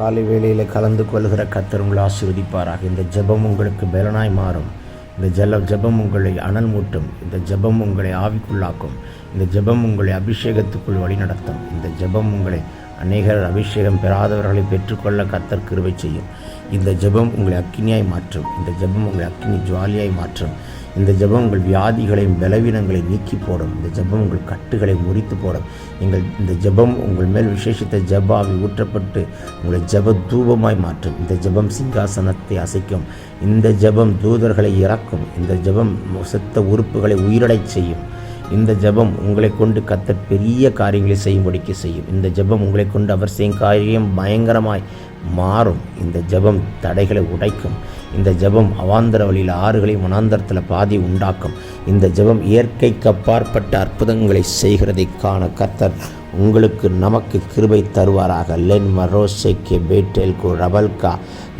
காலை வேளையில் கலந்து கொள்கிற கத்தர் உங்களை ஆசீர்வதிப்பாராக. இந்த ஜெபம் உங்களுக்கு பலனாய் மாறும். இந்த ஜல ஜெபம் உங்களை அனல் மூட்டும். இந்த ஜெபம் உங்களை ஆவிக்குள்ளாக்கும். இந்த ஜெபம் உங்களை அபிஷேகத்துக்குள் வழிநடத்தும். இந்த ஜெபம் உங்களை அநேகர் அபிஷேகம் பெறாதவர்களை பெற்றுக்கொள்ள கத்தர் கிருவை செய்யும். இந்த ஜெபம் உங்களை அக்கினியாய் மாற்றும். இந்த ஜெபம் உங்களை அக்கினி ஜுவாலியாய் மாற்றும். இந்த ஜெபம் உங்கள் வியாதிகளையும் பலவீனங்களை நீக்கி போடும். இந்த ஜெபம் உங்கள் கட்டுகளை முறித்து போடும். எங்கள் இந்த ஜெபம் உங்கள் மேல் விசேஷித்த ஜபாவை ஊற்றப்பட்டு உங்களை ஜப தூபமாய் மாற்றும். இந்த ஜெபம் சிங்காசனத்தை அசைக்கும். இந்த ஜெபம் தூதர்களை இறக்கும். இந்த ஜெபம் செத்த உறுப்புகளை உயிரடைச் செய்யும். இந்த ஜெபம் உங்களை கொண்டு கத்தர் பெரிய காரியங்களை செய்யும்படிக்கு செய்யும். இந்த ஜெபம் உங்களை கொண்டு அவர் செய்யும் காரியம் பயங்கரமாய் மாறும். இந்த ஜெபம் தடைகளை உடைக்கும். இந்த ஜெபம் அவாந்தர வழியில் ஆறுகளை மனாந்தரத்தில் பாதி உண்டாக்கும். இந்த ஜெபம் இயற்கைக்கு அப்பாற்பட்ட அற்புதங்களை செய்கிறதை காண கத்தர் உங்களுக்கு நமக்கு கிருபை தருவாராக. லென் மரோசேக்கே பேட்டேல்கு ரபல்கா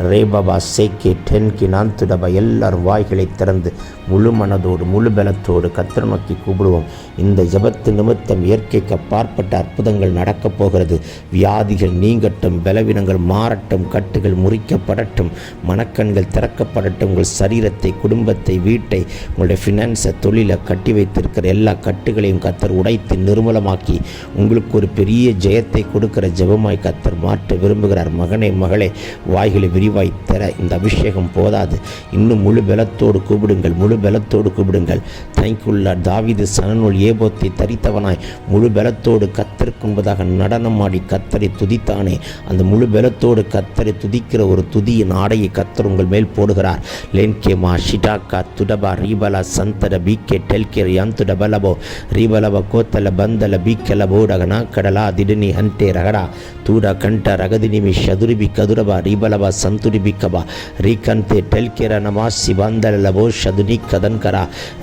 ரேபபா சேக்கே டென்கி நாந்துடபா எல்லார் வாய்களை திறந்து முழு மனதோடு முழு பலத்தோடு கத்திர நோக்கி கூப்பிடுவோம். இந்த ஜபத்து நிமித்தம் இயற்கைக்கு அப்பாற்பட்ட அற்புதங்கள் நடக்கப் போகிறது. வியாதிகள் நீங்கட்டும் பலவீனங்கள் மாறட்டும் கட்டுகள் முறிக்கப்படட்டும் மனக்கண்கள் திறக்கப்படட்டும் உங்கள் சரீரத்தை குடும்பத்தை வீட்டை உங்களுடைய ஃபினான்ஸை தொழிலை கட்டி வைத்திருக்கிற எல்லா கட்டுகளையும் கத்தர் உடைத்து நிர்மலமாக்கி உங்களுக்கு ஒரு பெரிய ஜெயத்தை கொடுக்கிற ஜெபமாய் கத்தர் மாற்ற விரும்புகிறார். மகனே மகளே வாய்களை முடிவாய் தர இந்த அபிஷேகம் போதாது. இன்னும் முழு பலத்தோடு கூப்பிடுங்கள் முழு பலத்தோடு கூப்பிடுங்கள். தனிக்குள்ள தாவிது சனநூல் ஏபோத்தை தரித்தவனாய் முழு பலத்தோடு கத்தருக்கு முன்பதாக நடனமாடி கத்தரை துதித்தானே. அந்த முழு பலத்தோடு கத்தரை துதிக்கிற ஒரு துதியின் ஆடையை கத்தர் உங்கள் மேல் போடுகிறார். லேன்கேமா ஷிடாக்கா துடபா ரீபலா சந்தர பீக்கே டெல்கேர் யந்து டபலபோ ரீபலப கோத்தல பந்தல பீக்கல போடகனா கடலா திடனி ஹன்டே ரகடா ತೂಡ ಕಂಠ ರಗದಿನಿಮಿ ಶದುರಿಬಿ ಕದುರಬ ರೀಬಲಬ ಸಂತುರಿಬಿ ಕಬ ರೀಕಂತೆ ಟೆಲ್ಕೆರ ನಮಾಸಿ ಬಂದಲ ಲಬೋ ಶದುನಿ ಕದನ್ಕರ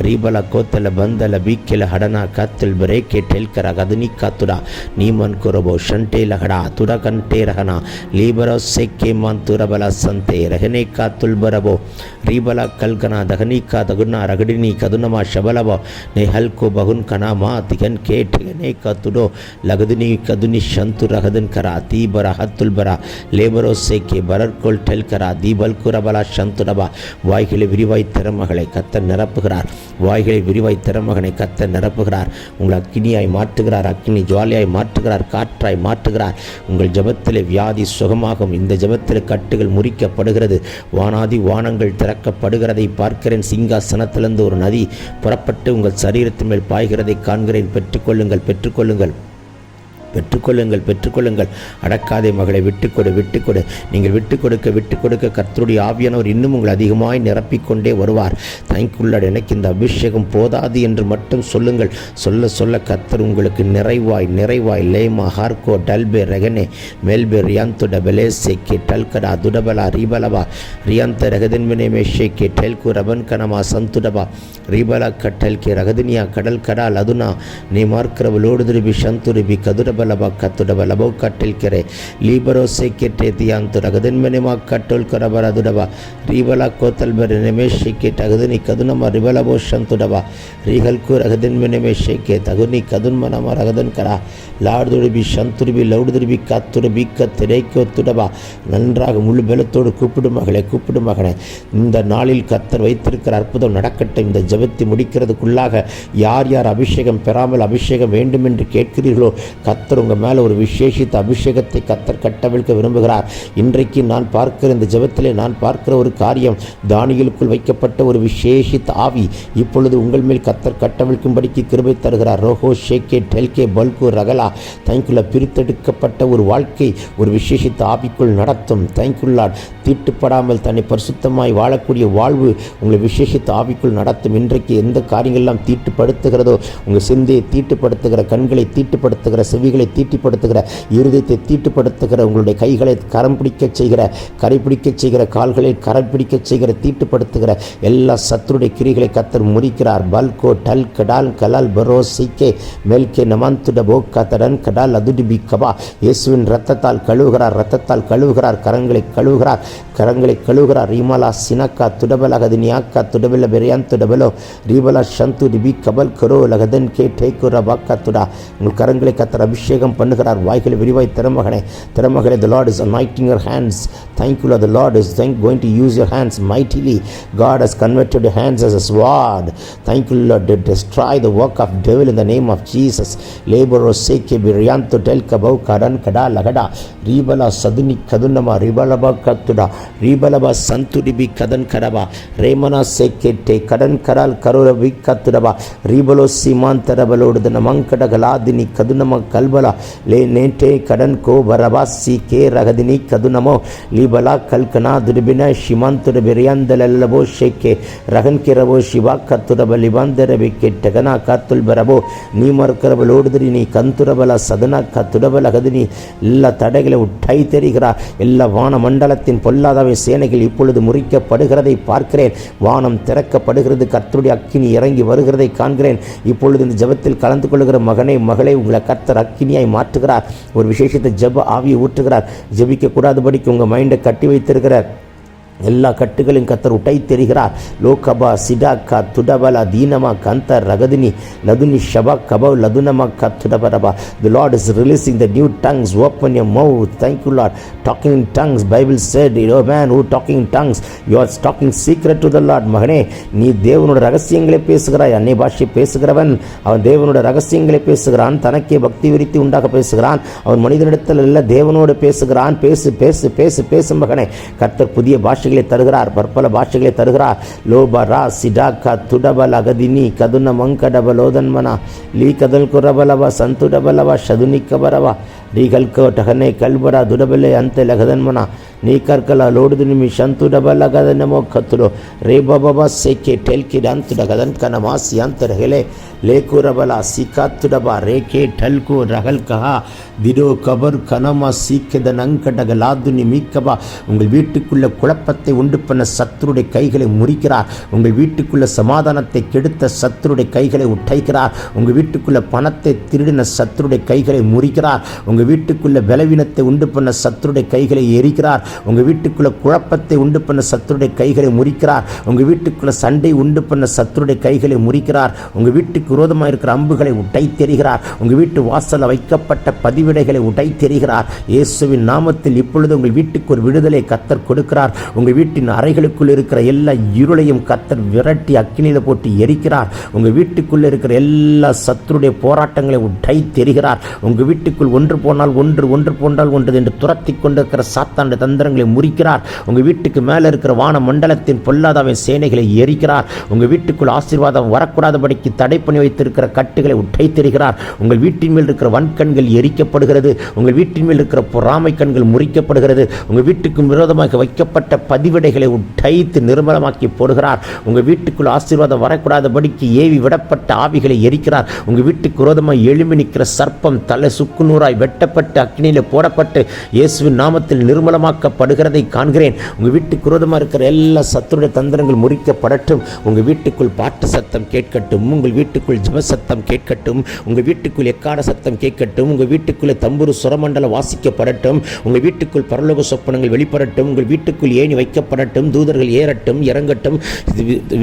ರೀಬಲ ಕೋತಲ ಬಂದಲ ಬೀಕೆಲ ಹಡನ ಕತ್ತಲ್ ಬರೇಕೆ ಟೆಲ್ಕರ ಗದನಿ ಕತುಡ ನೀಮನ್ ಕೊರಬೋ ಶಂಟೆ ಲಹಡ ತುಡ ಕಂಟೆ ರಹನ ಲೀಬರೋ ಸೆಕ್ಕೆ ಮಂತುರಬಲ ಸಂತೆ ರಹನೆ ಕಾತುಲ್ ಬರಬೋ ರೀಬಲ ಕಲ್ಕನ ದಹನಿ ಕಾ ದಗುನ ರಗಡಿನಿ ಕದುನಮ ಶಬಲಬ ನೆ ಹಲ್ಕೋ ಬಹುನ್ ಕನ ಮಾ ತಿಗನ್ ಕೇಟ್ ನೆ ಕತುಡೋ ಲಗದುನಿ ಕದುನಿ ಶಂತು ರಹದನ್ ಕರ ती बरा हत्तुल बरा லேபரோ சேக்கி பரர்கோல் டெல்கரா தீபல் குரபலா சந்துனபா வாய்களை விரிவாய் திறமகளை கத்த நிரப்புகிறார். வாய்களை விரிவாய் திறமகனை கத்த நிரப்புகிறார். உங்கள் அக்கினியாய் மாற்றுகிறார் அக்கினி ஜுவாலியாய் மாற்றுகிறார் காற்றாய் மாற்றுகிறார். உங்கள் ஜபத்திலே வியாதி சுகமாகும். இந்த ஜபத்தில் கட்டுகள் முறிக்கப்படுகிறது. வானாதி வானங்கள் திறக்கப்படுகிறதை பார்க்கிறேன். சிங்காசனத்திலிருந்து ஒரு நதி புறப்பட்டு உங்கள் சரீரத்தின் மேல் பாய்கிறதை காண்கிறேன். பெற்றுக்கொள்ளுங்கள் பெற்றுக்கொள்ளுங்கள். பெற்றுக்கொள்ளுங்கள் பெற்றுக்கொள்ளுங்கள். அடக்காதே மகளை விட்டுக்கொடு விட்டுக்கொடு. நீங்கள் விட்டு கொடுக்க விட்டு கொடுக்க கர்த்தருடைய ஆவியானவர் இன்னும் உங்களை அதிகமாய் நிரப்பிக்கொண்டே வருவார். தேங்க்குள்ளட் எனக்கு இந்த அபிஷேகம் போதாது என்று மட்டும் சொல்லுங்கள். சொல்ல சொல்ல கர்த்தர் உங்களுக்கு நிறைவாய் நிறைவாய். லேமா ஹார்கோ டல்பே ரெகனே மேல்பே ரியாந்து பெலேசே கே டல்கடா துடபலா ரீபலபா ரியாந்த ரகதின்மினே மேஷே கே டெல்கு ரபன் கனமா சந்துடபா. ரீபலா கட்டல் கே ரகதினியா கடல் கடா லதுனா. நீ மார்க்கிறவளோடு திருபி சந்துருபி கதுட ಬಲಬ ಕತ್ತುಡಬ ಲಬೋ ಕಟ್ಟಿಲ್ ಕೆರೆ ಲೀಬರೋ ಸೆಕೆಟೆ ತಿಯಾಂತು ರಗದಿನ್ ಮೆನೆಮ ಕಟ್ಟುಲ್ ಕೊರಬರ ದುಡಬ ರೀಬಲ ಕೋತಲ್ ಬೆರೆ ನೆಮೇಶಿಕೆ ತಗದಿನಿ ಕದುನಮ ರಿಬಲಬೋ ಶಂತುಡಬ ರೀಹಲ್ಕು ರಗದಿನ್ ಮೆನೆಮೆ ಶೇಕೆ ತಗುನಿ ಕದುನ್ ಮನಮ ರಗದನ್ ಕರ லாடுதுருபி சந்துருபி லவுடுதுருபி கத்துருபி கத்திரைக்கோ துடபா நன்றாக முழு பலத்தோடு கூப்பிடும் மகளே கூப்பிடும் மகனே இந்த நாளில் கத்தர் வைத்திருக்கிற அற்புதம் நடக்கட்டும் இந்த ஜெபத்தை முடிக்கிறதுக்குள்ளாக யார் யார் அபிஷேகம் பெறாமல் அபிஷேகம் வேண்டும் என்று கேட்கிறீர்களோ கத்தர் கத்தர் உங்கள் மேலே ஒரு விசேஷித்த அபிஷேகத்தை கத்தர் கட்டவிழ்க்க விரும்புகிறார். இன்றைக்கு நான் பார்க்கிற இந்த ஜபத்திலே நான் பார்க்கிற ஒரு காரியம் தானியலுக்குள் வைக்கப்பட்ட ஒரு விசேஷித்த ஆவி. இப்பொழுது உங்கள் மேல் கத்தர் கட்டவிழ்க்கும்படிக்கு கிருபை தருகிறார். ரோஹோ ஷேக்கே டெல்கே பல்கு ரகலா. தேங்க்யூல பிரித்தெடுக்கப்பட்ட ஒரு வாழ்க்கை ஒரு விசேஷித்த ஆவிக்குள் நடத்தும். தேங்க்யூல்லாட் தீட்டுப்படாமல் தன்னை பரிசுத்தமாய் வாழக்கூடிய வாழ்வு உங்களை விசேஷித்த ஆவிக்குள் நடத்தும். இன்றைக்கு எந்த காரியங்கள்லாம் தீட்டுப்படுத்துகிறதோ உங்கள் சிந்தையை தீட்டுப்படுத்துகிற கண்களை தீட்டுப்படுத்துகிற செவிகள் தீட்டுப்படுத்துகிற இருதயத்தை தீட்டுப்படுத்துகிற உங்களுடைய கைகளை கரம் பிடிக்க செய்கிற கரை பிடிக்க செய்கிற கால்களை கரம் பிடிக்க செய்கிற தீட்டுப்படுத்துகிற எல்லா சத்துருடைய கிரிகளை கத்தர் முறிக்கிறார். பல்கோ டல் கடால் கலால் பரோ சிக்கே மெல்கே நமாந்துட போ கதடன் கடால் அதுடிபி கபா இயேசுவின் ரத்தத்தால் கழுவுகிறார் ரத்தத்தால் கழுவுகிறார் கரங்களை கழுவுகிறார் கரங்களை கழுவுகிறார். ரீமலா சினக்கா துடபல அகதினியாக்கா துடபல பெரியான் துடபலோ ரீபலா சந்து டிபி கபல் கரோ லகதன் கே டேக்கு ரபாக்கா துடா. உங்கள் கரங்களை கத்தர் அபிஷேகம் பண்ணுகிறார் வாய்களை விரிவாய் திறமகனே திறமகனே the lord is anointing your hands thank you lord the lord is thank, going to use your hands mightily god has converted your hands as a sword thank you lord to destroy the work of devil in the name of jesus laboro seke biryanto tel kabau kadan kada lagada ribala saduni kadunama ribalaba katuda ribalaba santudibi kadan kadaba remana sekete kadan karal karora vikatudaba ribalo simantarabalodu namankada galadini kadunama kalbala le nete kadan ko barabasi ke ragadini kadunamo libala kalkana duribina shimantuda biryandalallabo sheke ragan kirabo shiva katudaba libandere ಕೆಟ್ಟಗನ ಕತ್ತುಲ್ ಬರಬೋ ನೀ ಮರ್ಕರಬಲೋಡಿದ್ರಿ ನೀ ಕಂತುರಬಲ ಸದನ ಕತ್ತುಡಬಲ ಗದಿನಿ ಎಲ್ಲ தடைகளை உட்டை தெரிகிறார் எல்லா வான மண்டலத்தின் பொல்லாதவை சேனைகள் இப்பொழுது முறிக்கப்படுகிறதை பார்க்கிறேன் வானம் திறக்கப்படுகிறது கர்த்தருடைய அக்கினி இறங்கி வருகிறதை காண்கிறேன் இப்பொழுது இந்த ஜெபத்தில் கலந்து கொள்கிற மகனை மகளை உங்களை கர்த்தர் அக்கினியாய் மாற்றுகிறார். ஒரு விசேஷத்தை ஜெப ஆவியை ஊற்றுகிறார். ஜபிக்கக்கூடாதபடிக்கு உங்கள் மைண்டை கட்டி வைத்திருக்கிறார். எல்லா கட்டுகளையும் கத்தர் உட்டை தெரிகிறார். லோகபா சிடாக்கா துடபலா தீனமா கந்த ரகதினி லதுனி ஷபா கபவ் லதுனமா க துடபரபா the Lord is releasing the new tongues open your mouth thank you Lord talking in tongues Bible said yo man who talking in tongues you are talking secret to the Lord மகனே நீ தேவனோட ரகசியங்களை பேசுகிறாய். அன்னை பாஷை பேசுகிறவன் அவன் தேவனோட ரகசியங்களை பேசுகிறான். தனக்கே பக்தி விரித்தி உண்டாக பேசுகிறான். அவன் மனிதனிடத்தில் அல்ல தேவனோடு பேசுகிறான். பேசு பேசு பேசு பேசு மகனே. கர்த்தர் புதிய பாஷை பாஷைகளை தருகிறார் பற்பல பாஷைகளை தருகிறார் லோப ரா சிடாக்கா துடபல் அகதினி கதுன மங்கடப லோதன்மனா லீ கதல் குரபலவ சந்துடபலவ சதுனிக்கபரவா ಟಹನೆ ಕಲ್ಬರ ದುಡಬಲೆ ಅಂತೆ ಲಗದನ್ಮನ ನೀ ಕರ್ಕಲ ಲೋಡುದು ನಿಮಿ ಶಂತುಡಬಲ ಗದನಮೋ ಕತ್ತುಲು ರೇ ಬಾಬಾ ಸೆಕೆ ಟೆಲ್ಕಿ ಅಂತುಡ ಗದನ್ ಕನ ಮಾಸಿ ಅಂತರ ಹೆಲೆ ಲೇಕುರಬಲ ಸಿಕಾತ್ತುಡಬ ರೇಖೆ ಠಲ್ಕು ರಗಲ್ ಕಹ திடோ கபர் கனமா சீக்கித நங்கடகலாது நிமிக்கபா உங்கள் வீட்டுக்குள்ள குழப்பத்தை உண்டு பண்ண சத்துருடைய கைகளை முறிக்கிறார் உங்கள் வீட்டுக்குள்ள சமாதானத்தை கெடுத்த சத்துருடைய கைகளை உடைக்கிறார் உங்கள் வீட்டுக்குள்ள பணத்தை திருடின சத்துருடைய கைகளை முறிக்கிறார் உங்கள் உங்கள் வீட்டுக்குள்ள பலவீனத்தை உண்டு பண்ண சத்துருடைய கைகளை எரிக்கிறார். உங்கள் வீட்டுக்குள்ள குழப்பத்தை உண்டு பண்ண சத்துருடைய கைகளை முறிக்கிறார். உங்கள் வீட்டுக்குள்ள சண்டை உண்டு பண்ண சத்துருடைய கைகளை முறிக்கிறார். உங்கள் வீட்டுக்கு விரோதமாக இருக்கிற அம்புகளை உடைத்தெறிகிறார். உங்கள் வீட்டு வாசலில் வைக்கப்பட்ட பதிவிடைகளை உடைத்தெறிகிறார். இயேசுவின் நாமத்தில் இப்பொழுது உங்கள் வீட்டுக்கு ஒரு விடுதலை கத்தர் கொடுக்கிறார். உங்கள் வீட்டின் அறைகளுக்குள் இருக்கிற எல்லா இருளையும் கத்தர் விரட்டி அக்கினியில் போட்டு எரிக்கிறார். உங்கள் வீட்டுக்குள்ளே இருக்கிற எல்லா சத்துருடைய போராட்டங்களை உடைத்தெறிகிறார். உங்கள் வீட்டுக்குள் ஒன்று போனால் ஒன்று ஒன்று போன்றால் ஒன்று என்று துரத்தி கொண்டிருக்கிற சாத்தாண்டு தந்திரங்களை முறிக்கிறார். உங்கள் வீட்டுக்கு மேலே இருக்கிற வான மண்டலத்தின் பொல்லாதவன் சேனைகளை எரிக்கிறார். உங்கள் வீட்டுக்குள் ஆசீர்வாதம் வரக்கூடாதபடிக்கு தடை பண்ணி வைத்திருக்கிற கட்டுகளை உடைத்தெறிகிறார் உங்கள் வீட்டின் மேல் இருக்கிற வன்கண்கள் எரிக்கப்படுகிறது. உங்கள் வீட்டின் மேல் இருக்கிற பொறாமை கண்கள் முறிக்கப்படுகிறது. உங்கள் வீட்டுக்கு விரோதமாக வைக்கப்பட்ட பதிவிடைகளை உடைத்து நிர்மலமாக்கி போடுகிறார். உங்கள் வீட்டுக்குள் ஆசீர்வாதம் வரக்கூடாதபடிக்கு ஏவி விடப்பட்ட ஆவிகளை எரிக்கிறார். உங்கள் வீட்டுக்கு விரோதமாக எழும்பி நிற்கிற சர்ப்பம் தலை சுக்குநூறாய் வெட்டப்பட்டு அக்னியில் போடப்பட்டு இயேசுவின் நாமத்தில் நிர்மலமாக்கப்படுகிறதை காண்கிறேன். உங்கள் வீட்டுக்கு குரோதமாக இருக்கிற எல்லா சத்துருடைய தந்திரங்கள் முறிக்கப்படட்டும். உங்கள் வீட்டுக்குள் பாட்டு சத்தம் கேட்கட்டும். உங்கள் வீட்டுக்குள் ஜப சத்தம் கேட்கட்டும். உங்கள் வீட்டுக்குள் எக்காட சத்தம் கேட்கட்டும். உங்கள் வீட்டுக்குள்ளே தம்புரு சுரமண்டலம் வாசிக்கப்படட்டும். உங்கள் வீட்டுக்குள் பரலோக சொப்பனங்கள் வெளிப்படட்டும். உங்கள் வீட்டுக்குள் ஏணி வைக்கப்படட்டும். தூதர்கள் ஏறட்டும் இறங்கட்டும்.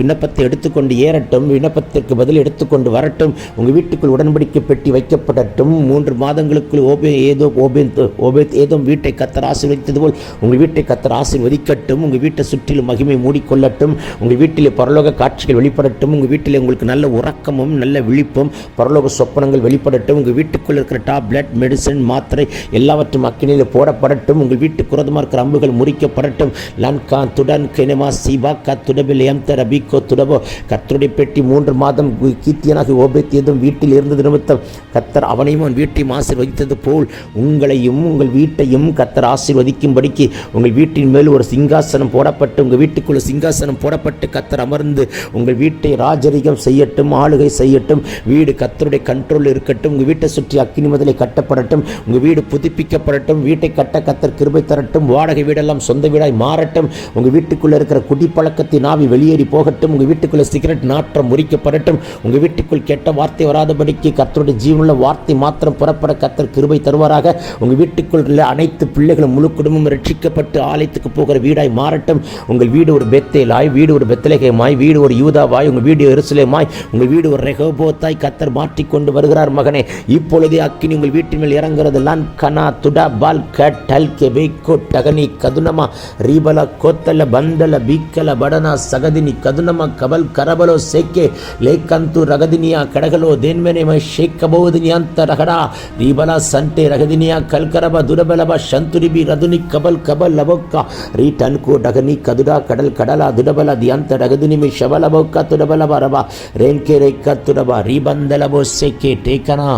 விண்ணப்பத்தை எடுத்துக்கொண்டு ஏறட்டும். விண்ணப்பத்திற்கு பதில் எடுத்துக்கொண்டு வரட்டும். உங்கள் வீட்டுக்குள் உடன்படிக்கை பெட்டி வைக்கப்படட்டும். மூன்று மாதங்களுக்குள் ஓபி ஓபே ஏதோ ஓபேத் ஓபேத் ஏதோ வீட்டை கத்தர் ஆசீர்வதித்தது போல் உங்கள் வீட்டை கத்தர் ஆசீர்வதிக்கட்டும் உங்கள் வீட்டை சுற்றிலும் மகிமை மூடிக்கொள்ளட்டும் உங்கள் வீட்டிலே பரலோக காட்சிகள் வெளிப்படட்டும் உங்கள் வீட்டிலே உங்களுக்கு நல்ல உறக்கமும் நல்ல விழிப்பும் பரலோக சொப்பனங்கள் வெளிப்படட்டும் உங்கள் வீட்டுக்குள் இருக்கிற டாப்லெட் மெடிசன் மாத்திரை எல்லாவற்றும் அக்கினியில் போடப்படட்டும் உங்கள் வீட்டு குரதமாக இருக்கிற அம்புகள் முறிக்கப்படட்டும். லன்கா துடன் கெனமா சிபா க துடபில் எம் தரபிகோ துடபோ. கத்தருடைய பெட்டி மூன்று மாதம் கீர்த்தியனாகி ஓபேத்தியதும் வீட்டில் இருந்தது நிமித்தம் கத்தர் அவனையும் அவன் வீட்டையும் ஆசீர்வதித்தது அருள் உங்களையும் உங்கள் வீட்டையும் கத்தர் ஆசீர்வதிக்கும்படிக்கு உங்கள் வீட்டின் மேல் ஒரு சிங்காசனம் போடப்பட்டு உங்கள் வீட்டுக்குள்ள சிங்காசனம் போடப்பட்டு கத்தர் அமர்ந்து உங்கள் வீட்டை ராஜரிகம் செய்யட்டும் ஆளுகை செய்யட்டும் வீடு கத்தருடைய கண்ட்ரோல் இருக்கட்டும் உங்கள் வீட்டை சுற்றி அக்கினி முதலை கட்டப்படட்டும் உங்கள் வீடு புதுப்பிக்கப்படட்டும் வீட்டை கட்ட கத்தர் கிருபை தரட்டும் வாடகை வீடெல்லாம் சொந்த வீடாய் மாறட்டும் உங்கள் வீட்டுக்குள்ள இருக்கிற குடிப்பழக்கத்தின் ஆவி வெளியேறி போகட்டும் உங்கள் வீட்டுக்குள்ள சிகரெட் நாற்றம் முறிக்கப்படட்டும் உங்கள் வீட்டுக்குள் கெட்ட வார்த்தை வராதபடிக்கு கத்தருடைய ஜீவனில் வார்த்தை மாத்திரம் புறப்பட கத்தர் கிருபை தருவாராக. உங்கள் வீட்டுக்குள் உள்ள அனைத்து பிள்ளைகளும் முழு குடும்பம் ரட்சிக்கப்பட்டு ஆலயத்துக்கு போகிற வீடாய் மாறட்டும். உங்கள் வீடு ஒரு பெத்தேலாய் வீடு ஒரு பெத்தலேகமாய் வீடு ஒரு யூதாவாய் உங்கள் வீடு எருசலேமாய் உங்கள் வீடு ஒரு ரெகோபோத்தாய் கத்தர் மாற்றிக்கொண்டு வருகிறார் மகனே. இப்பொழுதே அக்கினி உங்கள் வீட்டின் மேல் இறங்குறது இறங்குறதெல்லாம் கனா துடா பால் கட்டல் கெபேக்கோ டகனி கதுனமா ரீபல கோத்தல பந்தல பீக்கல படனா சகதினி கதுனமா கபல் கரபலோ சேக்கே லேக்கந்து ரகதினியா கடகலோ தேன்வெனேம ஷேக்கபோதினி அந்த ரகடா ரீபலா சன் ಸಂಟೆ ರಗದಿನಿಯ ಕಲ್ಕರಬ ದುರಬಲಬ ಶಂತುರಿಬಿ ರದುನಿ ಕಬಲ್ ಕಬಲ್ ಲಬೊಕ್ಕ ರೀ ಟನ್ಕು ಡಗನಿ ಕದುಡ ಕಡಲ್ ಕಡಲ ದುಡಬಲ ದಿಯಂತ ರಗದಿನಿ ಮಿ ಶಬಲ ಬೊಕ್ಕ ತುಡಬಲ ಬರಬ ರೇನ್ಕೆ ರೇಕ್ಕ ತುಡಬ ರೀಬಂದಲಬೋ ಸೇಕೆ ಟೇಕನಾ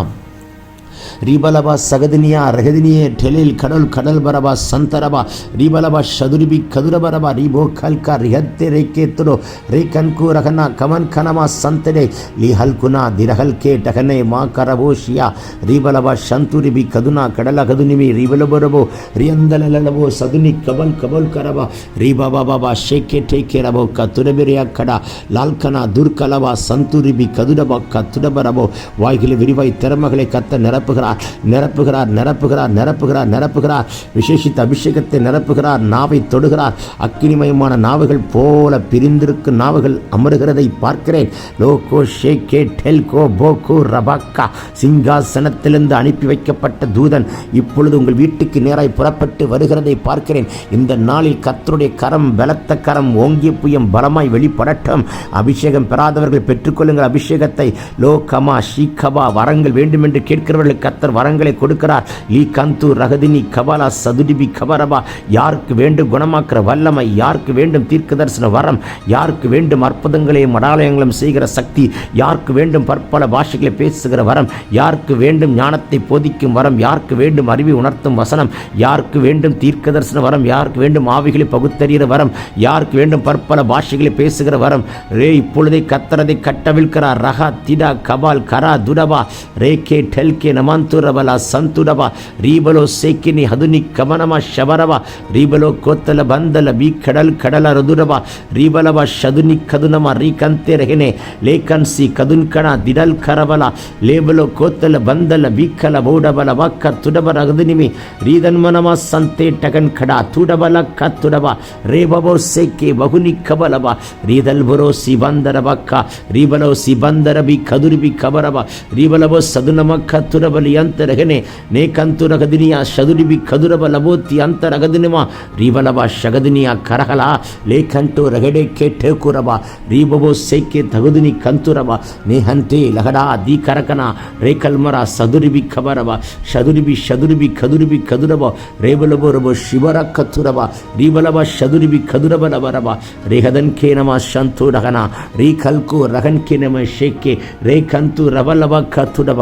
ரீபலபா சகதினியா ரகதினியே டெலில் கடல் கடல் பரபா சந்தரபா ரீபலபா சதுரிபி கதுரபரபா ரீபோ கல்கா ரிஹத்தே ரேக்கேத்துரோ ரே கன்கு ரகனா கமன் கனமா சந்தடே லி ஹல்குனா திரஹல் கே டகனே மா கரபோஷியா ரீபலபா சந்துரிபி கதுனா கடல கதுனிமி ரீபலபரபோ ரியந்தலலபோ சதுனி கபல் கபல் கரபா ரீபாபா பாபா ஷேக்கே டேக்கே ரபோ கத்துரபிரியா கடா லால்கனா துர்கலவா சந்துரிபி கதுரபா கத்துடபரபோ வாய்களை விரிவாய் திறமைகளை கத்த நிரப்புகிறார். நிரப்புகிறார் நிரப்புகிறார் நிரப்புகிறார் நிரப்புகிறார் விசேஷித்த அபிஷேகத்தை நிரப்புகிறார் நாவை தொடுகிறார். அக்கினிமயமான நாவுகள் போல பிரிந்திருக்கும் நாவுகள் அமருகிறதை பார்க்கிறேன். லோகோ ஷேகே டெல்கோ போகோ ரபாக்கா. சிங்காசனத்திலிருந்து அனுப்பி வைக்கப்பட்ட தூதன் இப்பொழுது உங்கள் வீட்டுக்கு நேராய் புறப்பட்டு வருகிறதை பார்க்கிறேன். இந்த நாளில் கத்தருடைய கரம் பலத்த கரம் ஓங்கிய புயம் பலமாய் வெளிப்படட்டும். அபிஷேகம் பெறாதவர்கள் பெற்றுக்கொள்ளுங்கள் அபிஷேகத்தை. லோ கமா ஷீகபா வரங்கள் வேண்டுமென்று கேட்கிறவர்களுக்கு கர்த்தர் வரங்களை கொடுக்கிறார். லீ கந்து ரகதினி கபாலா சதுடிபி கபரபா. யாருக்கு வேண்டும் குணமாக்குற வல்லமை யாருக்கு வேண்டும் தீர்க்க தரிசன வரம் யாருக்கு வேண்டும் அற்புதங்களையும் அடாலயங்களும் செய்கிற சக்தி யாருக்கு வேண்டும் பற்பல பாஷைகளை பேசுகிற வரம் யாருக்கு வேண்டும் ஞானத்தை போதிக்கும் வரம் யாருக்கு வேண்டும் அறிவை உணர்த்தும் வசனம் யாருக்கு வேண்டும் தீர்க்க தரிசன வரம் யாருக்கு வேண்டும் ஆவிகளை பகுத்தறிகிற வரம் யாருக்கு வேண்டும் பற்பல பாஷைகளை பேசுகிற வரம். ரே இப்பொழுதே கத்தரதை கட்டவிழ்கிறார் ரகா திடா கபால் கரா துடபா. ரேகே டெல்கே ಶಾಂತುರಬಲ ಸಂತುರವ ರೀಬಲೋ ಸೇಕಿನಿ ಹದುನಿ ಕಮನಮ ಶಬರವ ರೀಬಲೋ ಕೋತ್ತಲ ಬಂದಲ ಬಿ ಕಡಲ್ ಕಡಲ ರದುರವ ರೀಬಲವ ಶದುನಿ ಕದುನಮ ರೀಕಂತೆ ರಹೆನೆ ಲೇಖನ್ಸಿ ಕದುನ್ಕಣ ದಿಡಲ್ ಕರಬಲ ಲೇಬಲೋ ಕೋತ್ತಲ ಬಂದಲ ಬೀಕಲ ಬೌಡಬಲ ವಕ್ಕ ತುಡಬರ ಅಗದುನಿಮಿ ರೀದನ್ಮನಮ ಸಂತೆ ಟಗನ್ ಕಡ ತುಡಬಲ ಕ ತುಡವ ರೇಬವೋ ಸೇಕೆ ಬಹುನಿ ಕಬಲವ ರೀದಲ್ ಬರೋ ಸಿ ಬಂದರ ಬಕ್ಕ ರೀಬಲೋ ಸಿ ಬಂದರ ಬಿ ಕದುರಿ ಬಿ ಕಬರವ ರೀಬಲವೋ ಸದುನಮ ಕತ್ತುರಬಲಿ ಅಂತರಗನೆ ನೇಕಂತುರಗದಿನಿಯ ಶದುರಿಬಿ ಕದುರಬ ಲಬೋತಿ ಅಂತರಗದಿನಿಮ ರೀಬಲಬ ಶಗದಿನಿಯ ಕರಹಲ ಲೇಖಂಟು ರಗಡೆ ಕೆಟ್ಟೆ ಕುರಬ ರೀಬಬೋ ಸೇಕೆ ತಗುದಿನಿ ಕಂತುರಬ ನೇಹಂತೆ ಲಹಡಾ ದಿ ಕರಕನ ರೇಕಲ್ಮರ ಸದುರಿಬಿ ಖಬರಬ ಶದುರಿಬಿ ಶದುರಿಬಿ ಕದುರಿಬಿ ಕದುರಬ ರೇಬಲಬೋ ರಬೋ ಶಿವರ ಕತ್ತುರಬ ರೀಬಲಬ ಶದುರಿಬಿ ಕದುರಬ ಲಬರಬ ರೇಹದನ್ಕೆ ನಮ ಶಂತು ರಹನ ರೀ ಕಲ್ಕು ರಹನ್ಕೆ ನಮ ಶೇಕೆ ರೇಖಂತು ರಬಲಬ ಕತ್ತುರಬ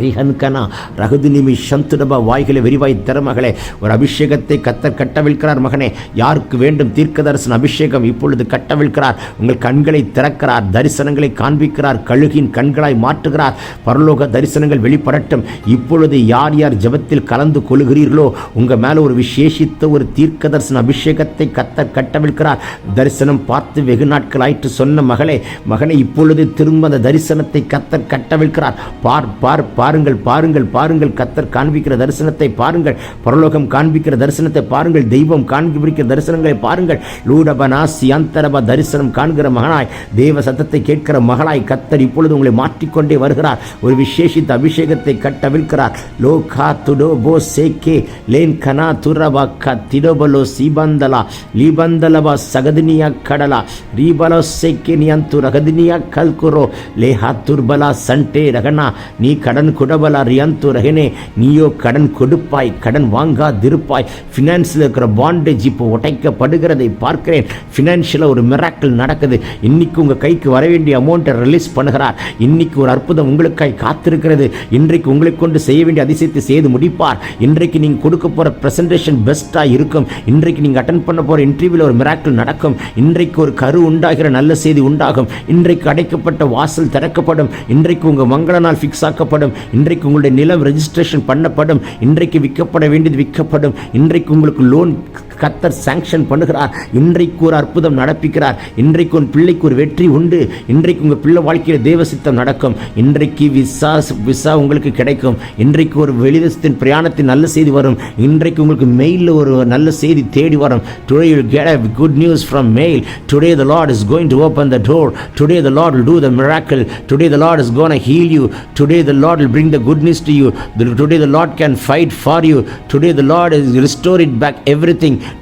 ரீஹன்கனா ரகுது நிமி சந்துடப வாய்களை விரிவாய் தர மகளே ஒரு அபிஷேகத்தை கத்தர் கட்டவிழ்கிறார் மகனே. யாருக்கு வேண்டும் தீர்க்க தரிசன அபிஷேகம் இப்பொழுது கட்டவிழ்கிறார் உங்கள் கண்களை திறக்கிறார் தரிசனங்களை காண்பிக்கிறார் கழுகின் கண்களாய் மாற்றுகிறார். பரலோக தரிசனங்கள் வெளிப்படட்டும். இப்பொழுது யார் யார் ஜெபத்தில் கலந்து கொள்கிறீர்களோ உங்கள் மேலே ஒரு விசேஷித்த ஒரு தீர்க்க தரிசன அபிஷேகத்தை கத்தர் கட்டவிழ்கிறார் தரிசனம் பார்த்து வெகு நாட்கள் ஆயிற்று சொன்ன மகளே மகனே இப்பொழுது திரும்ப அந்த தரிசனத்தை கத்தர் கட்டவிழ்கிறார் பார் பார் பார். பாருங்கள் பாருங்கள் பாருங்கள். கத்தர் காண்பிக்கிற தரிசனத்தை பாருங்கள். பரலோகம் காண்பிக்கிற தரிசனத்தை பாருங்கள். தெய்வம் காண்பிக்கிற தரிசனங்களை பாருங்கள். லூடபனா சியந்தரப தரிசனம் காண்கிற மகனாய் தேவ சத்தத்தை கேட்கிற மகளாய் கத்தர் இப்பொழுது உங்களை மாற்றிக்கொண்டே வருகிறார். ஒரு விசேஷித்த அபிஷேகத்தை கட்டவிழ்கிறார் லோ கா துடோ போ சேகே லேன் கனா துரபா க திடோபலோ சிபந்தலா லீபந்தலபா சகதினியா கடலா ரீபலோ சேக்கே நியந்து ரகதினியா கல்குரோ லேஹா துர்பலா சண்டே ரகனா நீ கடன் குடபலா ரியந்து ரகனே நீயோ கடன் கொடுப்பாய் கடன் வாங்காதிருப்பாய். ஃபினான்ஸில் இருக்கிற பாண்டேஜ் இப்போ உடைக்கப்படுகிறதை பார்க்கிறேன். ஃபினான்ஷியலாக ஒரு மிராக்கிள் நடக்குது. இன்னைக்கு உங்கள் கைக்கு வர வேண்டிய அமௌண்ட்டை ரிலீஸ் பண்ணுகிறார். இன்னைக்கு ஒரு அற்புதம் உங்களுக்காய் காத்திருக்கிறது. இன்றைக்கு உங்களை கொண்டு செய்ய வேண்டிய அதிசயத்தை செய்து முடிப்பார். இன்றைக்கு நீங்கள் கொடுக்க போகிற ப்ரெசன்டேஷன் பெஸ்ட்டாக இருக்கும். இன்றைக்கு நீங்கள் அட்டன் பண்ண போகிற இன்டர்வியூவில் ஒரு மிராக்கிள் நடக்கும். இன்றைக்கு ஒரு கரு உண்டாகிற நல்ல செய்தி உண்டாகும். இன்றைக்கு அடைக்கப்பட்ட வாசல் திறக்கப்படும். இன்றைக்கு உங்கள் மங்கள நாள் ஃபிக்ஸ் ஆக்கப்படும். இன்றைக்கு உங்களுடைய நிலம் ரெஜிஸ்ட்ரேஷன் பண்ணப்படும். இன்றைக்கு விற்கப்பட வேண்டியது விற்கப்படும். இன்றைக்கு உங்களுக்கு லோன் கத்தர் சாங்ஷன் பண்ணுகிறார். இன்றைக்கு ஒரு அற்புதம் நடப்பிக்கிறார். இன்றைக்கு உன் பிள்ளைக்கு ஒரு வெற்றி உண்டு. இன்றைக்கு உங்கள் பிள்ளை வாழ்க்கையில் தேவ சித்தம் நடக்கும். இன்றைக்கு விசா விசா உங்களுக்கு கிடைக்கும். இன்றைக்கு ஒரு வெளிதேசத்தின் பிரயாணத்தின் நல்ல செய்தி வரும். இன்றைக்கு உங்களுக்கு மெயிலில் ஒரு நல்ல செய்தி தேடி வரும். Today you get a good news from mail today the Lord is going to open the door today the Lord will do the miracle. Today the lord is going to heal you. Today the lord will bring the good news to you. The- today the lord can fight for you. Today the lord is restore it back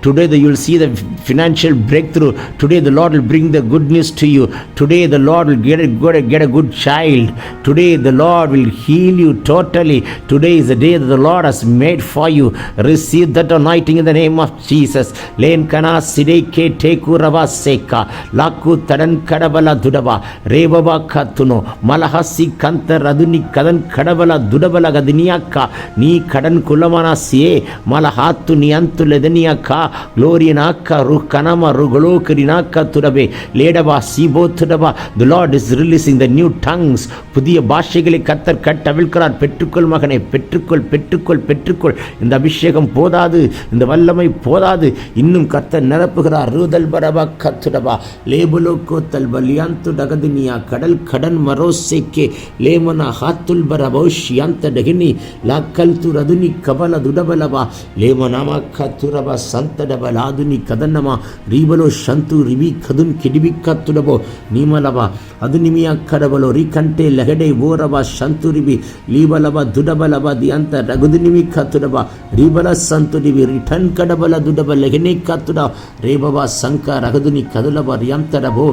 Today the, you'll see the financial breakthrough. Today the Lord will bring the good news to you. Today the Lord will get a, get a, get a good child. Today the Lord will heal you totally. Today is the day that the Lord has made for you. Receive that anointing in the name of Jesus. Len kana sideke teku rava seka. Laku tadan kadabala dudava. Revava katuno. Malahasi kanta raduni kadan kadabala dudabala gadiniaka. Ni kadan kulamana siye. Malahatu ni antu ledeniaka. ನಿಯಂತು ಲೆದನಿಯಕ್ಕ ಗ್ಲೋರಿಯನಾಕ್ಕ ರು ಕನಮ ರುಗಳೋಕರಿನಾಕ್ಕ ತುಡಬೆ ಲೇಡಬಾ சீபோ துடபா the lord is releasing the new tongues புதிய பாஷைகளை கத்தர் கட்டவிழ்க்கிறார் பெற்றுக்கொள் மகனே பெற்றுக்கொள் பெற்றுக்கொள் பெற்றுக்கொள் இந்த அபிஷேகம் போதாது இந்த வல்லமை போதாது இன்னும் கத்தர் நிரப்புகிறார் ரூதல் பரபா கத்துடபா லேபுலோ கோத்தல் பலியாந்து டகதினியா கடல் கடன் மரோசைக்கே ಲೇಮನ ಹಾತುಲ್ ಬರ ಭವಿಷ್ಯಾಂತ ಡಗಿನಿ ಲಾಕಲ್ ತು ರದುನಿ ಕಬಲ ದುಡಬಲವ ಲೇಮನಮ ಕತುರಬ ಸಂತಡಬ ಲಾದುನಿ ಕದನ್ನಮ ರೀಬಲೋ ಶಂತು ರಿಬಿ ಕದುನ್ ಕಿಡಿಬಿ ಕತ್ತುಡಬೋ ನೀಮಲವ ಅದು ನಿಮಿಯ ಕಡಬಲೋ ರಿಕಂಟೆ ಲಹಡೆ ಓರಬ ಶಂತು ರಿಬಿ ಲೀಬಲವ ದುಡಬಲವ ದಿ ಅಂತ ರಗುದು ನಿಮಿ ಕತ್ತುಡಬ ರೀಬಲ ಸಂತು ರಿಬಿ ರಿಟನ್ ಕಡಬಲ ದುಡಬ ಲಹನೆ ಕತ್ತುಡ ರೇಬವ ಸಂಕ ರಗದುನಿ ಕದಲವ ರಿಯಂತಡಬೋ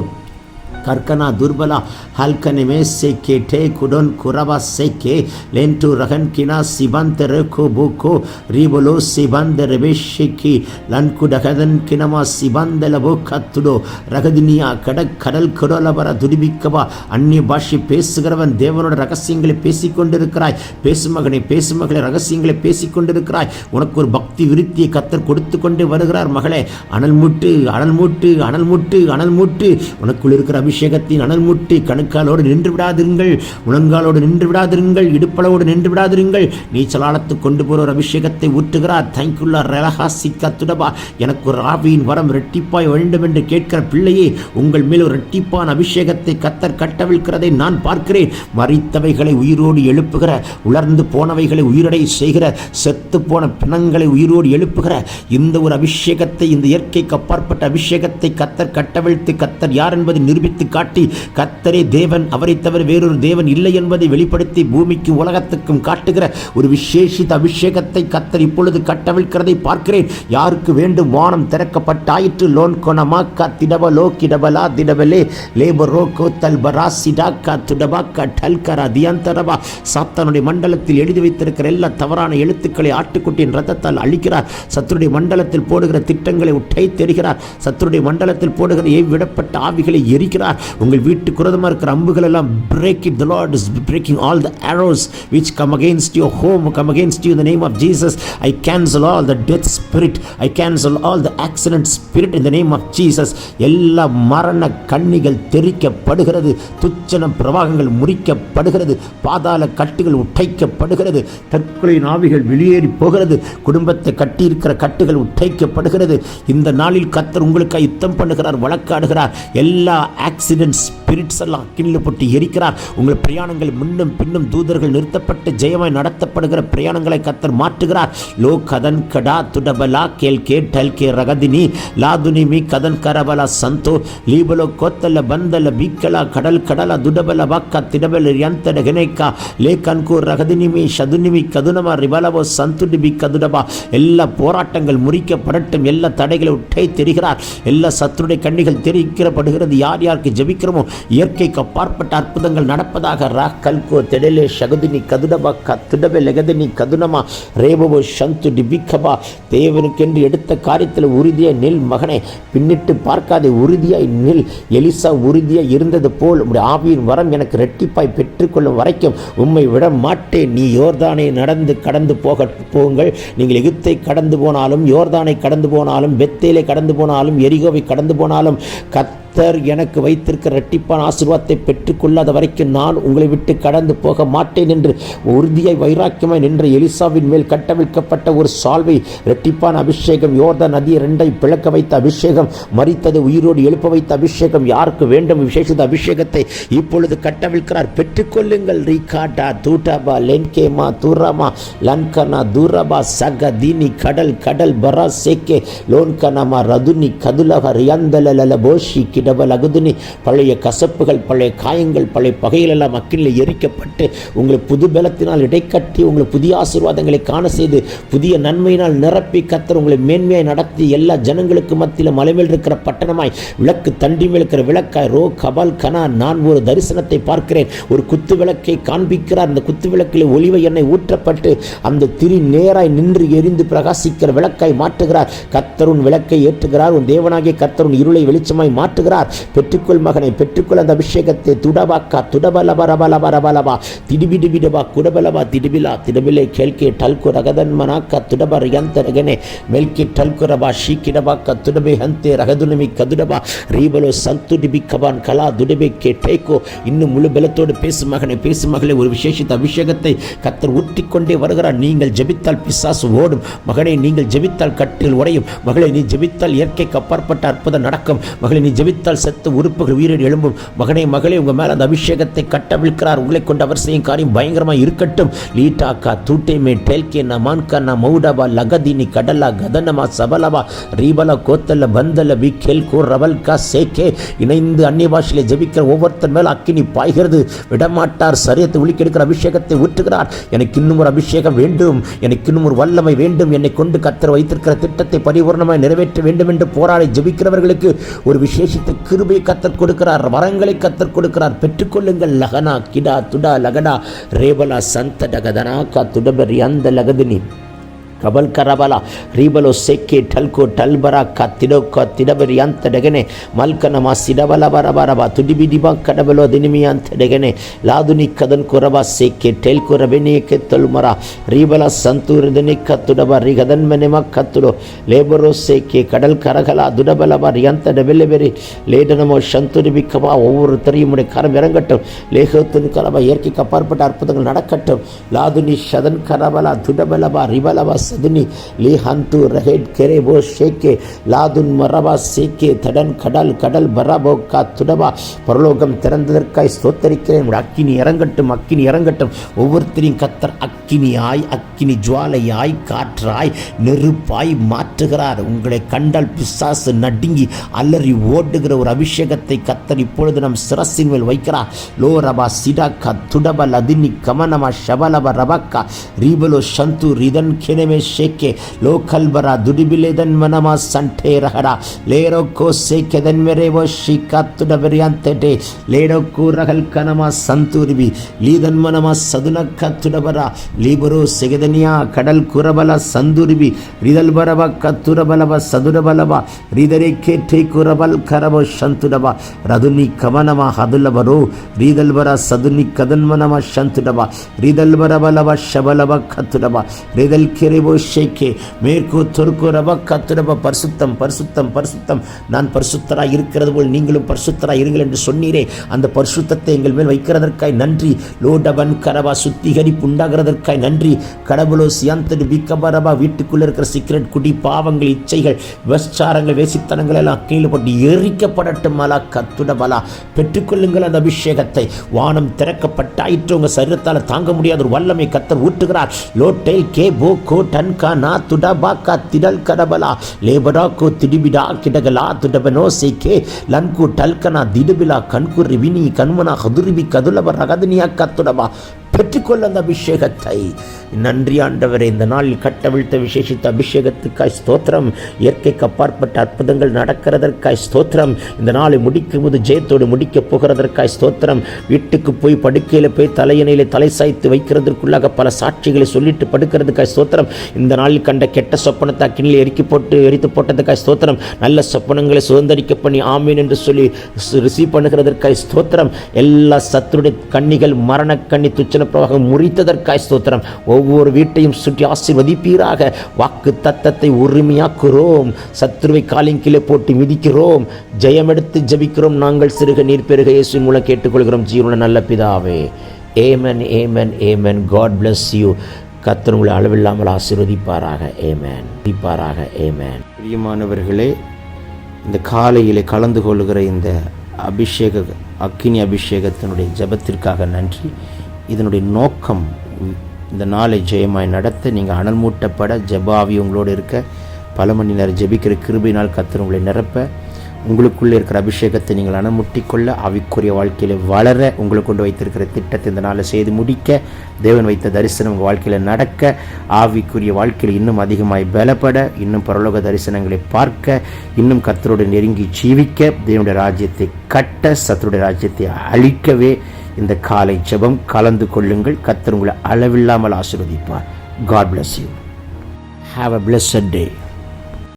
கற்கனா துர்பலா ஹல்கனிமே செக்கே டே குடோன் குரவா செக்கே லென்டு ரகன் கினா சிபந்த ரெகோ புகோ ரீபலோ சிபந்த ரெபிஷிக்கி லன்குடகதன் கினமா சிபந்த கத்துடோ ரகதினியா கட கடல் கடோலவர துடிபிக்கவா அந்நிய பாஷை பேசுகிறவன் தேவனோட ரகசியங்களை பேசிக்கொண்டிருக்கிறாய் பேசுமகனை பேசுமகளை ரகசியங்களை பேசிக்கொண்டிருக்கிறாய் உனக்கு ஒரு பக்தி விருத்தியை கத்தர் கொடுத்து கொண்டு வருகிறார் மகளே அனல் மூட்டு அனல் மூட்டு அனல் முட்டு அனல் மூட்டு உனக்குள் இருக்கிற அபிஷேகத்தின் அனல் மூட்டு கணுக்காலோடு நின்று விடாதிருங்கள் முழங்காலோடு நின்று விடாதிருங்கள் இடுப்பளவோடு நின்று விடாதிருங்கள். நீச்சலாளத்து கொண்டு போகிற ஒரு அபிஷேகத்தை ஊற்றுகிறார். தேங்க்யுல்லா ரலஹாசி துடபா. எனக்கு ஒரு ஆவியின் வரம் ரெட்டிப்பாய் வேண்டும் என்று கேட்கிற பிள்ளையே உங்கள் மேல் ஒரு ரெட்டிப்பான் அபிஷேகத்தை கத்தர் கட்டவிழ்கிறதை நான் பார்க்கிறேன். மறித்தவைகளை உயிரோடு எழுப்புகிற உலர்ந்து போனவைகளை உயிரடை செய்கிற செத்து போன பிணங்களை உயிரோடு எழுப்புகிற இந்த ஒரு அபிஷேகத்தை இந்த இயற்கைக்கு அப்பாற்பட்ட அபிஷேகத்தை கத்தர் கட்டவிழ்த்து கத்தர் யார் என்பதை நிரூபித்து காட்டி கத்தரே தேவன் அவரை தவிர வேறொரு தேவன் இல்லை என்பதை வெளிப்படுத்தி பூமிக்கும் உலகத்துக்கும் காட்டுகிற ஒரு விசேஷித அபிஷேகத்தை கத்தர் இப்பொழுது கட்டவிழ்கிறதை பார்க்கிறேன். யாருக்கு வேண்டும் வானம் திறக்கப்பட்டாயிற்று? லோன் கொனமாக்கா திடபலோ கிடபலா திடபலே லேபரோ கோத்தல் பராசிடாக்கா துடபாக்கா டல்கரா சாத்தானுடைய மண்டலத்தில் எழுதி வைத்திருக்கிற எல்லா தவறான எழுத்துக்களை ஆட்டுக்குட்டியின் ரத்தத்தால் அழிக்கிறார். சத்துருடைய மண்டலத்தில் போடுகிற திட்டங்களை உட்டை தெரிகிறார் சத்துருடைய மண்டலத்தில் போடுகிற விடப்பட்ட ஆவிகளை எரிக்கிறார். உங்கள் வீட்டு குரதமாக இருக்கிற அம்புகள் எல்லாம் break it the Lord is breaking all the arrows which come against your home come against you the name of Jesus I cancel all the death spirit I cancel all the accident spirit in the name of Jesus எல்லா மரண கண்ணிகள் தெரிக்கப்படுகிறது. துச்சன பிரவாகங்கள் முறிக்கப்படுகிறது. பாதாள கட்டுகள் உடைக்கப்படுகிறது. தற்கொலை நாவிகள் வெளியேறி போகிறது. குடும்பத்தை கட்டியிருக்கிற கட்டுகள் உடைக்கப்படுகிறது. இந்த நாளில் கத்தர் உங்களுக்காக யுத்தம் பண்ணுகிறார் வழக்காடுகிறார். எல்லா ஆக்சிடென்ட் ஸ்பிரிட்ஸ் எல்லாம் கிண்ணில் போட்டு எரிக்கிறார். உங்கள் பிரயாணங்கள் முன்னும் பின்னும் தூதர்கள் நிறுத்தப்பட்டு ஜெயமாய் நடத்தப்படுகிற பிரயாணங்களை கத்தர் மாற்றுகிறார். லோ கதன் கடா துடபலா கேல் கே டல் கே ரகதினி லாதுனி மீ கதன் கரபலா சந்தோ லீபலோ கோத்தல பந்தல பீக்கலா கடல் கடலா துடபல வாக்கா திடபல யந்தட கெனைக்கா லேக்கன்கூ ரகதினிமி சதுனிமி கதுனமா ரிபலவோ சந்துடிபி கதுடபா. எல்லா போராட்டங்கள் முறிக்கப்படட்டும் எல்லா தடைகளை உட்டை தெரிகிறார். எல்லா சத்துருடைய கண்ணிகள் தெரிவிக்கப்படுகிறது. யார் யாருக்கு ஜபிக்கிறோமோ? இயற்கைக்கு அப்பாற்பட்ட அற்புதங்கள் நடப்பதாக ரா கல்கோ தெடலே சகுதினி கதுடபா கத்துடபே லெகதினி கதுனமா? ரேபவோ சந்து டிபிக்கபா தேவனுக்கென்று எடுத்த காரியத்தில் உறுதியாய் நில் மகனே. பின்னிட்டு பார்க்காதே உறுதியாய் நில். எலிசா உறுதியாய் இருந்தது போல் உடைய ஆவியின் வரம் எனக்கு ரெட்டிப்பாய் பெற்றுக்கொள்ளும் வரைக்கும் உம்மை விட மாட்டேன். நீ யோர்தானை நடந்து கடந்து போக போங்கள். நீங்கள் எகிப்தை கடந்து போனாலும் யோர்தானை கடந்து போனாலும் பெத்தேலை கடந்து போனாலும் எரிகோவை கடந்து போனாலும் கத்தர் எனக்கு வை வைத்திருக்கிற இரட்டிப்பான ஆசீர்வாதத்தை பெற்றுக்கொள்ளாத வரைக்கும் நான் உங்களை விட்டு கடந்து போக மாட்டேன் என்று உறுதியாய் வைராக்கியமாய் நின்ற எலிசாவின் மேல் கட்டவிழ்க்கப்பட்ட ஒரு சால்வை இரட்டிப்பான அபிஷேகம் யோர்த நதி ரெண்டை பிளக்க வைத்த அபிஷேகம் மறித்தது உயிரோடு எழுப்ப வைத்த அபிஷேகம் யாருக்கு வேண்டும் விசேஷித்த அபிஷேகத்தை இப்பொழுது கட்டவிழ்க்கிறார். பெற்றுக்கொள்ளுங்கள். ரீகாட்டா தூட்டாபா லென்கேமா தூராமா லன்கனா தூரபா சக தீனி கடல் கடல் பரா சேக்கே லோன்கனமா ரதுனி கதுலக ரியாந்தலல போஷி கிடபல் அகுதுனி பழைய கசப்புகள் பழைய காயங்கள் பழைய பகைகள் எல்லாம் அக்கினில் எரிக்கப்பட்டு உங்களை புது பலத்தினால் இடைக்கட்டி உங்களை புதிய ஆசீர்வாதங்களை காண செய்து புதிய நன்மையினால் நிரப்பி கத்தர் உங்களை மேன்மையாய் நடத்தி எல்லா ஜனங்களுக்கு மத்தியில் மலைமேல் இருக்கிற பட்டணமாய் விளக்கு தண்டி மேல் இருக்கிற விளக்காய் ரோ கபால் கனா நான் ஒரு தரிசனத்தை பார்க்கிறேன். ஒரு குத்து விளக்கை காண்பிக்கிறார். அந்த குத்து விளக்கில் ஒளிவை எண்ணெய் ஊற்றப்பட்டு அந்த திரி நேராய் நின்று எரிந்து பிரகாசிக்கிற விளக்காய் மாற்றுகிறார். கத்தருன் விளக்கை ஏற்றுகிறார். உன் தேவனாகிய கத்தருன் இருளை வெளிச்சமாய் மாற்றுகிறார். பெற்றுக்கொள் மகனை பெற்றுக்கொள். அந்த அபிஷேகத்தை துடபாக்கா துடபலபரபலபரபலபா திடிபிடிபிடபா குடபலபா திடுபிலா திடபிலை கேள்கே டல்கு ரகதன் மனாக்கா துடபர் யந்த ரகனே. மெல்கி டல்குரபா ஷீக்கிடபாக்கா துடபே ஹந்தே ரகதுனமி கதுடபா ரீபலோ சந்துடிபி கபான் கலா துடபே கே டேக்கோ இன்னும் முழு பலத்தோடு பேசு மகனை பேசு மகளை. ஒரு விசேஷித்த அபிஷேகத்தை கத்தர் ஊற்றிக்கொண்டே வருகிறார். நீங்கள் ஜபித்தால் பிசாசு ஓடும். மகனை நீங்கள் ஜபித்தால் கட்டில் உடையும் மகளை நீ ஜபித்தால் இயற்கைக்கு அப்பாற்பட்ட அற்புதம் நடக்கும். மகளை நீ ஜபித்தால் செத்து உறுப்பு உறுப்புகள் உயிரில் எழும்பும். மகனே மகளே உங்க மேலே அந்த அபிஷேகத்தை கட்டவிழ்க்கிறார். உங்களை கொண்டு அவர் செய்யும் காரியம் பயங்கரமா இருக்கட்டும். லீட்டாக்கா தூட்டேமே டெல்கே நமான்கா மௌடபா லகதினி கடலா கதனமா சபலவா ரீபல கோத்தல்ல பந்தல பிக்கேல் கோ ரவல்கா சேக்கே இணைந்து அந்நிய பாஷையில ஜபிக்கிற ஒவ்வொருத்தன் மேல் அக்கினி பாய்கிறது. விடமாட்டார் சரியத்தை ஒளிக்கெடுக்கிற அபிஷேகத்தை ஊற்றுகிறார். எனக்கு இன்னும் ஒரு அபிஷேகம் வேண்டும். எனக்கு இன்னும் ஒரு வல்லமை வேண்டும். என்னை கொண்டு கத்தர் வைத்திருக்கிற திட்டத்தை பரிபூர்ணமாக நிறைவேற்ற வேண்டும் என்று போராடி ஜபிக்கிறவர்களுக்கு ஒரு விசேஷித்த கிருபை கத்தர் கொடுக்கிறார் வரங்களை கத்தர் கொடுக்கிறார். பெற்றுக்கொள்ளுங்கள். லகனா கிடா துடா லகடா ரேபலா சந்த டகதனா கா துடபரி அந்த லகதினி. ಕಬಲ್ ಕರಬಲ ರೀಬಲೋ ಸೆಕ್ಕೆ ಟಲ್ಕೋ ಟಲ್ಬರ ಕ ತಿಡೋಕ ತಿಡಬರಿ ಅಂತ ಡಗನೆ ಮಲ್ಕನಮ ಸಿಡಬಲ ಬರ ಬರಬ ತುಡಿಬಿಡಿಬ ಕಡಬಲೋ ದಿನಿಮಿ ಅಂತ ಡಗನೆ ಲಾದುನಿ ಕದನ್ ಕೊರಬ ಸೆಕ್ಕೆ ಟೆಲ್ಕೋ ರಬೆನಿಯಕ್ಕೆ ತೊಲ್ಮರ ರೀಬಲ ಸಂತೂರದನಿ ಕತ್ತುಡಬ ರಿಗದನ್ ಮೆನೆಮ ಕತ್ತುಡು ಲೇಬರೋ ಸೇಕೆ கடல் கரகலா துடபலபா ரியந்த டெபெல்ல பெரி லேடனமோ சந்துரி பிக்கபா ஒவ்வொருத்தரையும் உடைய கரம் இறங்கட்டும் லேகத்தின் கலபா இயற்கைக்கு அப்பாற்பட்ட அற்புதங்கள் நடக்கட்டும் லாதுனி ஷதன் கரபலா துடபலபா ரிபலபா சதுனி லீ ஹந்து ரஹேட் கெரேபோ ஷேக்கே லாதுன் மரபா சேக்கே தடன் கடல் கடல் பராபோ கா துடபா பரலோகம் திறந்ததற்காய் ஸ்தோத்தரிக்கிறேன் அக்கினி இறங்கட்டும் அக்கினி இறங்கட்டும் ஒவ்வொருத்தரையும் கத்தர் அக்கினியாய் அக்கினி ஜுவாலையாய் காற்றாய் நெருப்பாய் மாற்றுகிறார் உங்களை கண்டால் பிசாசு நடுங்கி அல்லறி ஓடுகிற ஒரு அபிஷேகத்தை கத்தர் இப்பொழுது நம் சிரசின் மேல் வைக்கிறார் லோ ரபா சிடாக்கா துடப லதினி கமனமா ஷபலப ரபக்கா ரீபலோ சந்து ரிதன் கிணமே ಶೇಕೆ ಲೋಕಲ್ ಬರ ದುಡಿಬಿಲೆದನ್ ಮನಮ ಸಂಠೆ ರಹಡ ಲೇರೋ ಕೋ ಸೇಕೆದನ್ ಮೆರೆವೋ ಶಿಕಾತ್ತುಡ ಬೆರಿಯಂತೆಟೆ ಲೇಡೋ ಕೂರಗಲ್ ಕನಮ ಸಂತೂರಿಬಿ ಲೀದನ್ ಮನಮ ಸದುನ ಕತ್ತುಡ ಬರ ಲೀಬರೋ ಸೆಗೆದನಿಯ ಕಡಲ್ ಕುರಬಲ ಸಂದುರಿಬಿ ರಿದಲ್ ಬರಬ ಕತ್ತುರ ಬಲಬ ಸದುರ ಬಲಬ ರಿದರೆ ಕೇಠೆ ಕುರಬಲ್ ಕರಬ ಶಂತುಡಬ ರದುನಿ ಕಮನಮ ಹದುಲಬರೋ ರೀದಲ್ ಬರ ಸದುನಿ ಕದನ್ಮನಮ ಶಂತುಡಬ ರಿದಲ್ ಬರ ಬಲಬ ಶಬಲಬ ಕತ್ತುಡಬ ರಿದಲ್ ಕೆರೆ லேபோ மேற்கு தொருக்கு ரப கத்துரப பரிசுத்தம் பரிசுத்தம் பரிசுத்தம். நான் பரிசுத்தராக இருக்கிறது போல் நீங்களும் பரிசுத்தராக இருங்கள் என்று சொன்னீரே. அந்த பரிசுத்தத்தை எங்கள் மேல் வைக்கிறதற்காய் நன்றி. லோடபன் கரபா சுத்திகரிப்பு உண்டாகிறதற்காய் நன்றி. கடவுளோ சியாந்தடு பிக்கபரபா வீட்டுக்குள்ளே இருக்கிற சீக்ரெட் குடி பாவங்கள் இச்சைகள் விபச்சாரங்கள் வேசித்தனங்கள் எல்லாம் அக்கினியில் போட்டு எரிக்கப்படட்டும் மலா கத்துடபலா பெற்றுக்கொள்ளுங்கள் அந்த அபிஷேகத்தை. வானம் திறக்கப்பட்டாயிற்று உங்கள் சரீரத்தால் தாங்க முடியாத ஒரு வல்லமை கத்தர் ஊட்டுகிறார். லோட்டை கே போ கோட் டன் கா நா துட பா கா திடல் கடபலா. லேபடா கோ திடிபிடா கிடகலா துடபனோ சே கே லன்கு டல்கனா திடுபிலா கண்கு ரிவினி பெற்றுக்கொள்ள அந்த அபிஷேகத்தை. நன்றி ஆண்டவரே இந்த நாளில் கட்டவிழ்த்த விசேஷித்த அபிஷேகத்துக்காய் ஸ்தோத்திரம். இயற்கைக்கு அப்பாற்பட்ட அற்புதங்கள் நடக்கிறதற்காய் ஸ்தோத்திரம். இந்த நாளை முடிக்கும் போது ஜெயத்தோடு முடிக்கப் போகிறதற்காய் ஸ்தோத்திரம். வீட்டுக்கு போய் படுக்கையில் போய் தலையணையில் தலை சாய்த்து வைக்கிறதற்குள்ளாக பல சாட்சிகளை சொல்லிட்டு படுக்கிறதுக்காய் ஸ்தோத்திரம். இந்த நாளில் கண்ட கெட்ட சொப்பனத்தை அக்கினில் எரிக்கி போட்டு எரித்து போட்டதுக்காய் ஸ்தோத்திரம். நல்ல சொப்பனங்களை சுதந்திரிக்க பண்ணி ஆமீன் என்று சொல்லி ரிசீவ் பண்ணுகிறதற்காய் ஸ்தோத்திரம். எல்லா சத்துருடைய கண்ணிகள் மரண கண்ணி துச்சன பிரவாகம் முறித்ததற்காய் ஸ்தோத்திரம். ஒவ்வொரு வீட்டையும் சுற்றி ஆசீர்வதிப்பீராக. வாக்கு தத்தத்தை உரிமையாக்குறோம். சத்ருவை காலின் கீழே போட்டு மிதிக்கிறோம். ஜெயமெடுத்து ஜபிக்கிறோம். நாங்கள் சிறுக நீர் பெருக இயேசு மூலம் கேட்டுக்கொள்கிறோம். ஜீவன நல்ல பிதாவே. Amen amen amen God bless you கத்தர் உங்களை அளவில்லாமல் ஆசீர்வதிப்பாராக. ஏமேன் தீப்பாராக ஏமேன் பிரியமானவர்களே இந்த காலையிலே கலந்து கொள்கிற இந்த அபிஷேக அக்கினி அபிஷேகத்தினுடைய ஜபத்திற்காக நன்றி. இதனுடைய நோக்கம் இந்த நாளை ஜெயமாய் நடத்த நீங்கள் அனல் மூட்டப்பட ஜபாவி உங்களோடு இருக்க பல மணி நேரம் ஜெபிக்கிற கிருபினால் கத்தர் உங்களை நிரப்ப உங்களுக்குள்ளே இருக்கிற அபிஷேகத்தை நீங்கள் அணமுட்டிக்கொள்ள அவிக்குரிய வாழ்க்கையில் வளர உங்களுக்கு கொண்டு வைத்திருக்கிற திட்டத்தை இந்த நாளை செய்து முடிக்க தேவன் வைத்த தரிசனம் உங்கள் வாழ்க்கையில் நடக்க ஆவிக்குரிய வாழ்க்கையில் இன்னும் அதிகமாய் பலப்பட இன்னும் பரலோக தரிசனங்களை பார்க்க இன்னும் கத்தரோடு நெருங்கி ஜீவிக்க தேவனுடைய ராஜ்யத்தை கட்ட சத்தருடைய ராஜ்யத்தை அழிக்கவே இந்த காலை ஜெபம் கலந்து கொள்ளுங்கள். கத்தர் உங்களை அளவில்லாமல் ஆசிர்வதிப்பார். God bless you have a blessed day